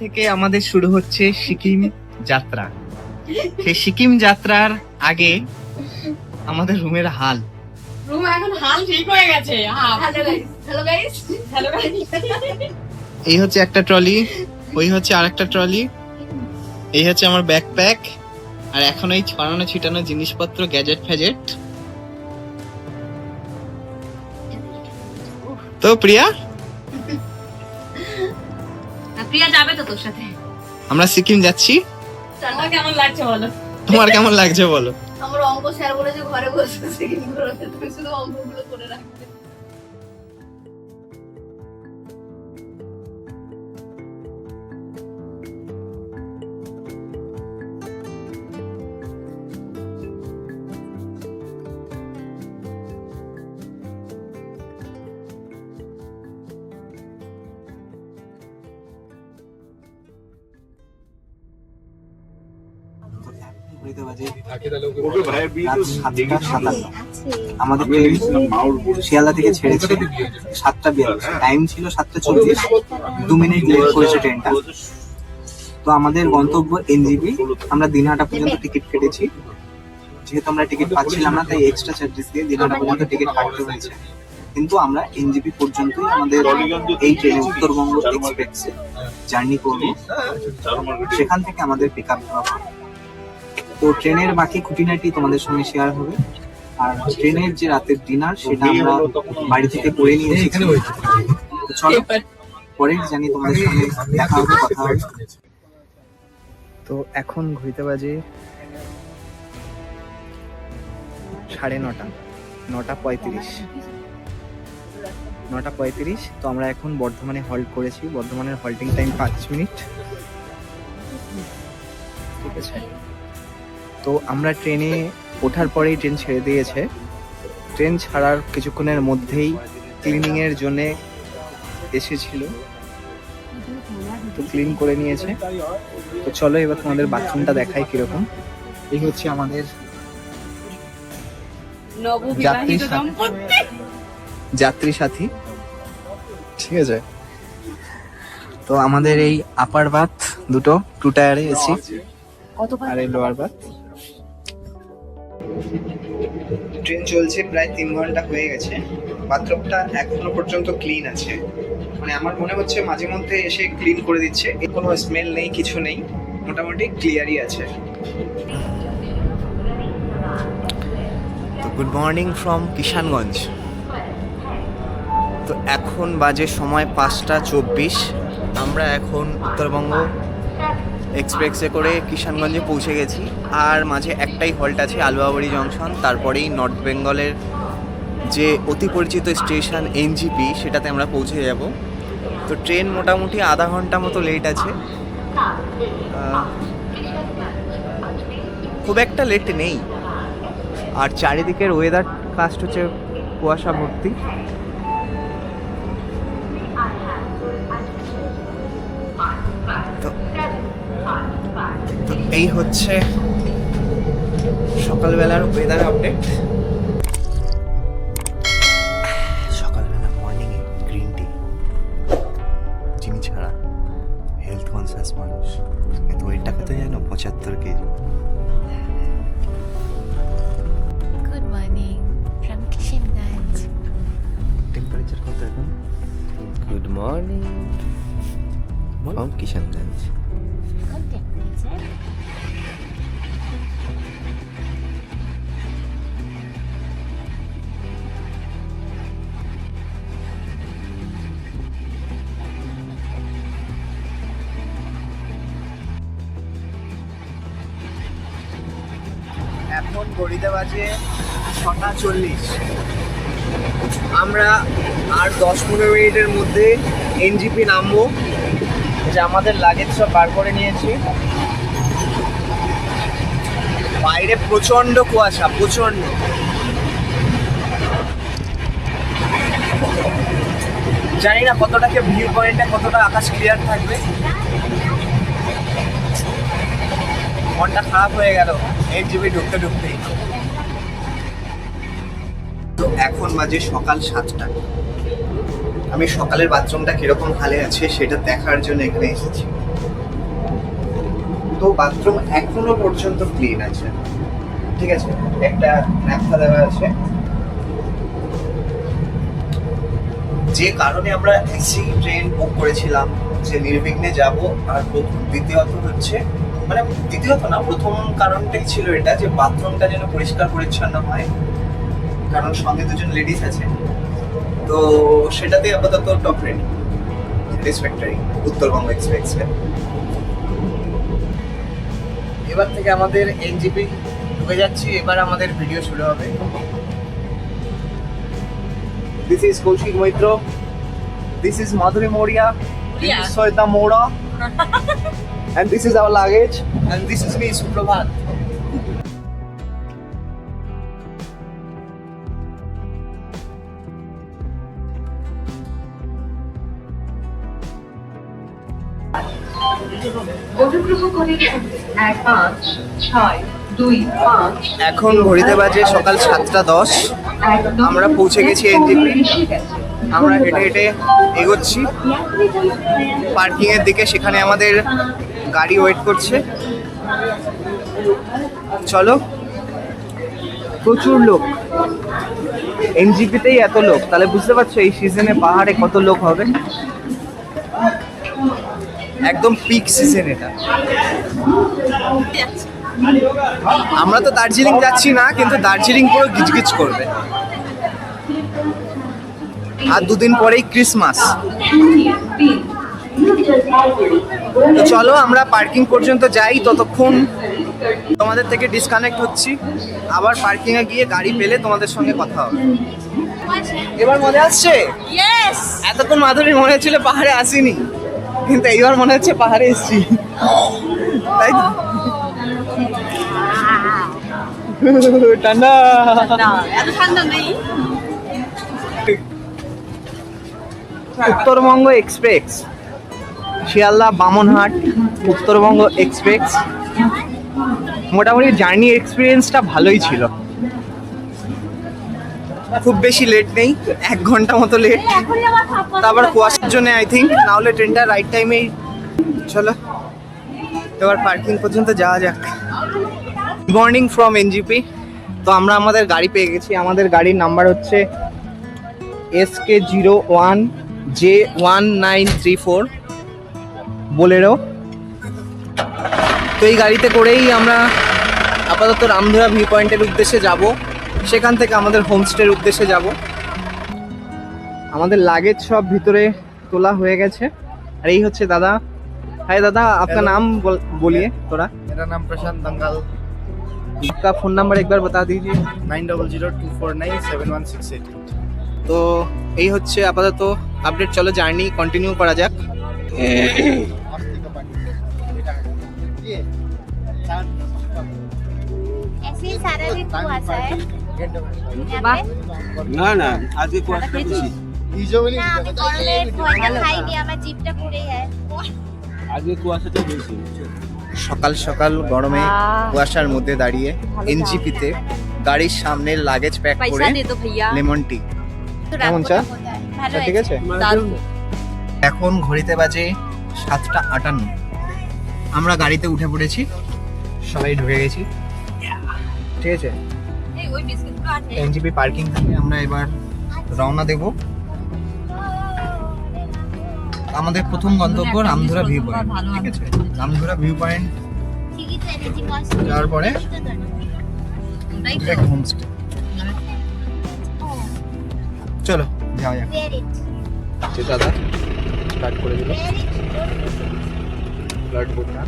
থেকে আমাদের শুরু হচ্ছে সিকিম যাত্রা। সেই সিকিম যাত্রার আগে আমাদের রুমের হাল। রুম এখন হাল ঠিক হয়ে গেছে। হ্যালো গাইস হ্যালো গাইস এই হচ্ছে একটা ট্রলি ওই হচ্ছে আরেকটা ট্রলি এই হচ্ছে আমার ব্যাকপ্যাক আর এখন এই ছড়ানো ছিটানো জিনিসপত্র গ্যাজেট ফ্যাজেট তো প্রিয়া প্রিয়া যাবে তো তোর সাথে? আমরা সিকিম যাচ্ছি। তোমার কেমন লাগছে বলো? তোমার কেমন লাগছে বলো? আমার অঙ্ক স্যার বলেছে ঘরে বসে সিকিম করতে তুমি শুধু অঙ্কগুলো করে রাখবে। ওকে ভাই সাতটা সাতান্ন। আমাদের ট্রেন শিয়ালদা থেকে ছেড়েছে। সাতটা বিয়াল্লিশ। টাইম ছিল সাতটা চল্লিশ। দু মিনিট লেট করেছে ট্রেনটা তো আমাদের গন্তব্য এনজিবি আমরা দিনহাটা পর্যন্ত টিকিট কেটেছি। যেহেতু আমরা টিকিট পাচ্ছিলাম না তাই এক্সট্রা চার্জেস দিয়ে দিনহাটা পর্যন্ত টিকিট কাটতে হয়েছে। কিন্তু আমরা এনজিপি পর্যন্ত আমাদের এই ট্রেনে উত্তরবঙ্গ এক্সপ্রেসে জার্নি করব। সেখান থেকে আমাদের পিক আপ তো ট্রেনের বাকি খুঁটিনাটি তোমাদের সঙ্গে শেয়ার হবে। আর ট্রেনের যে রাতের ডিনার সেটা আমরা বাড়ি থেকে করে নিয়ে এসেছি। চলো পরের জানি তোমাদের সঙ্গে দেখা হবে কথা হবে। তো এখন ঘুরতে বাজে সাড়ে নটা নটা পঁয়ত্রিশ। নটা পঁয়ত্রিশ তো আমরা এখন বর্ধমানে হল্ট করেছি। বর্ধমানের হল্টিং টাইম পাঁচ মিনিট। ঠিক আছে? তো আমরা ট্রেনে ওঠার পরেই ট্রেন ছেড়ে দিয়েছে। ট্রেন ছাড়ার কিছুক্ষণের মধ্যেই ক্লিনিংয়ের জন্যে এসেছিল। তো ক্লিন করে নিয়েছে। তো চলো এবার তোমাদের বাথরুমটা দেখাই কীরকম। এই হচ্ছে আমাদের যাত্রী যাত্রী সাথী। ঠিক আছে? তো আমাদের এই আপার বাথ দুটো টু টায়ারে এসি আর এই লোয়ার বাথ ট্রেন চলছে প্রায় তিন ঘণ্টা হয়ে গেছে। বাথরুমটা এখনও পর্যন্ত ক্লিন আছে। মানে আমার মনে হচ্ছে মাঝে মধ্যে এসে ক্লিন করে দিচ্ছে। এর কোনো স্মেল নেই, কিছু নেই। মোটামুটি ক্লিয়ারই আছে। তো গুড মর্নিং ফ্রম কিষানগঞ্জ। তো এখন বাজে সময় পাঁচটা চব্বিশ। আমরা এখন উত্তরবঙ্গ এক্সপ্রেসে করে কিষানগঞ্জে পৌঁছে গেছি। আর মাঝে একটাই হল্ট আছে, আলুয়াবাড়ি জংশন তারপরেই নর্থ বেঙ্গলের যে অতি পরিচিত স্টেশন এনজিপি সেটাতে আমরা পৌঁছে যাব। তো ট্রেন মোটামুটি আধা ঘণ্টা মতো লেট আছে। খুব একটা লেট নেই। আর চারিদিকের ওয়েদার কাস্ট হচ্ছে কুয়াশা ভর্তি এই হচ্ছে সকালবেলার ওয়েদার আপডেট সকালবেলা মর্নিংয়ে গ্রিন টি চিনি ছাড়া হেলথ কনসিয়াস মানুষ। কিন্তু ওইটা কত জানো পঁচাত্তর KG. Good morning from Kishanganj. Temperature কত এখন? Good morning from Kishanganj temperature. এখন ঘড়িতে বাজে ছটা চল্লিশ আমরা আর দশ পনেরো মিনিটের মধ্যে এনজিপি নামবো যে আমাদের লাগেজ সব বার করে নিয়েছি বাইরে প্রচণ্ড কুয়াশা প্রচণ্ড জানি না কতটাকে ভিউ পয়েন্টে কতটা আকাশ ক্লিয়ার থাকবে। মনটা খারাপ হয়ে গেল এনজিপি ঢুকতে ঢুকতেই। তো এখন বাজে সকাল সাতটা। আমি সকালের বাথরুমটা কীরকম হালে আছে সেটা দেখার জন্য এখানে এসেছি। তো বাথরুম এখনও পর্যন্ত ক্লিন আছে। ঠিক আছে? একটা ন্যাপথা দেওয়া আছে। যে কারণে আমরা এসি ট্রেন বুক করেছিলাম যে নির্বিঘ্নে যাব, আর প্রথম দ্বিতীয়ত হচ্ছে মানে দ্বিতীয়ত না, প্রথম কারণটাই ছিল এটা যে বাথরুমটা যেন পরিষ্কার পরিচ্ছন্ন হয়, কারণ সঙ্গে দুজন লেডিস আছে। তো সেটাতে আপাতত top ready satisfactory Uttarbanga expressway এবার থেকে আমাদের এনজিপি ঢুকে যাচ্ছি এবার আমাদের ভিডিও শুরু হবে this is Kaushik Maitra this is Madhuri Mauria This Yeah. is Soita and this is our luggage. And this is me, Suprabhat. অনুগ্রহ করে এক পাঁচ ছয় দুই পাঁচ এখন ঘড়িতে বাজে সকাল সাতটা দশ। আমরা পৌঁছে গেছি NGP আমরা হেঁটে হেঁটে এগোচ্ছি। পার্কিং এর দিকে সেখানে আমাদের গাড়ি ওয়েট করছে। চলো। প্রচুর লোক। এনজিপিতেই এত লোক। তাহলে বুঝতে পারছ এই সিজনে পাহাড়ে কত লোক হবে? একদম পিক সিজন এটা। আমরা তো দার্জিলিং যাচ্ছি না কিন্তু দার্জিলিং পুরো গিজগিজ করবে। আর দুদিন পরেই ক্রিসমাস তো চলো আমরা পার্কিং পর্যন্ত যাই ততক্ষণ। তোমাদের থেকে ডিসকানেক্ট হচ্ছি। আবার পার্কিং এ গিয়ে গাড়ি পেলে তোমাদের সঙ্গে কথা হবে। এবার মনে আসছে? এতক্ষণ মাধুরী মনে হচ্ছিল পাহাড়ে আসিনি। কিন্তু এইবার মনে হচ্ছে পাহাড়ে এসেছি। তাই ঠান্ডা উত্তরবঙ্গ এক্সপ্রেস, শিয়ালদা বামনহাট, উত্তরবঙ্গ এক্সপ্রেস। মোটামুটি জার্নি এক্সপিরিয়েন্সটা ভালোই ছিল। খুব বেশি লেট নেই, এক ঘণ্টা মতো লেট তারপর কুয়াশার জন্য আই থিঙ্ক নাহলে ট্রেনটা রাইট টাইমেই চলো। এবার পার্কিং পর্যন্ত যাওয়া যাক। গুড মর্নিং ফ্রম এনজিপি তো আমরা আমাদের গাড়ি পেয়ে গেছি। আমাদের গাড়ির নাম্বার হচ্ছে S K zero one J one nine three four Bolero তো এই গাড়িতে করেই আমরা আপাতত রামধুরা ভিউ পয়েন্টের উদ্দেশ্যে যাব। সেখান থেকে আমাদের হোমস্টের উদ্দেশ্যে যাব আমাদের লাগেজ সব ভিতরে তোলা হয়ে গেছে আর এই হচ্ছে দাদা हाय दादा आपका नाम बोल- बोलिए थोड़ा मेरा नाम प्रशांत दंगाल आपका फ़ोन नंबर एक बार बता दीजिए nine double zero two four nine seven one six eight তো এই হচ্ছে আপাতত আপডেট চলো জার্নি কন্টিনিউ করা যাক ऐसे ही सारा दिन कुआसा है यहाँ पे না না আজকে কুয়াশাটা বেশি। না আমি গরমে ভয়টা খাইনি আমার জিপটা পুড়ে যায়। আজকে কুয়াশাটা বেশি। সকাল সকাল গরমে কুয়াশার মধ্যে দাঁড়িয়ে এনজিপিতে গাড়ির সামনে লাগেজ প্যাক করে লেমন টি কেমন চা? ঠিক আছে? এখন ঘড়িতে বাজে সাতটা আটান্ন। আমরা গাড়িতে উঠে পড়েছি। সবাই ঢুকে গেছি। ঠিক আছে? ওই বিস্কিটগুলো আছে। এনজিপি পার্কিং থেকে আমরা এবার রওনা দেব। আমাদের প্রথম গন্তব্য রামধুরা ভিউ পয়েন্ট ঠিক আছে। রামধুরা ভিউ পয়েন্ট যাওয়ার পরে homestay। চলো যাওয়া যাক। দাদা স্টার্ট করে দিল। ব্লাড বোর্ডটা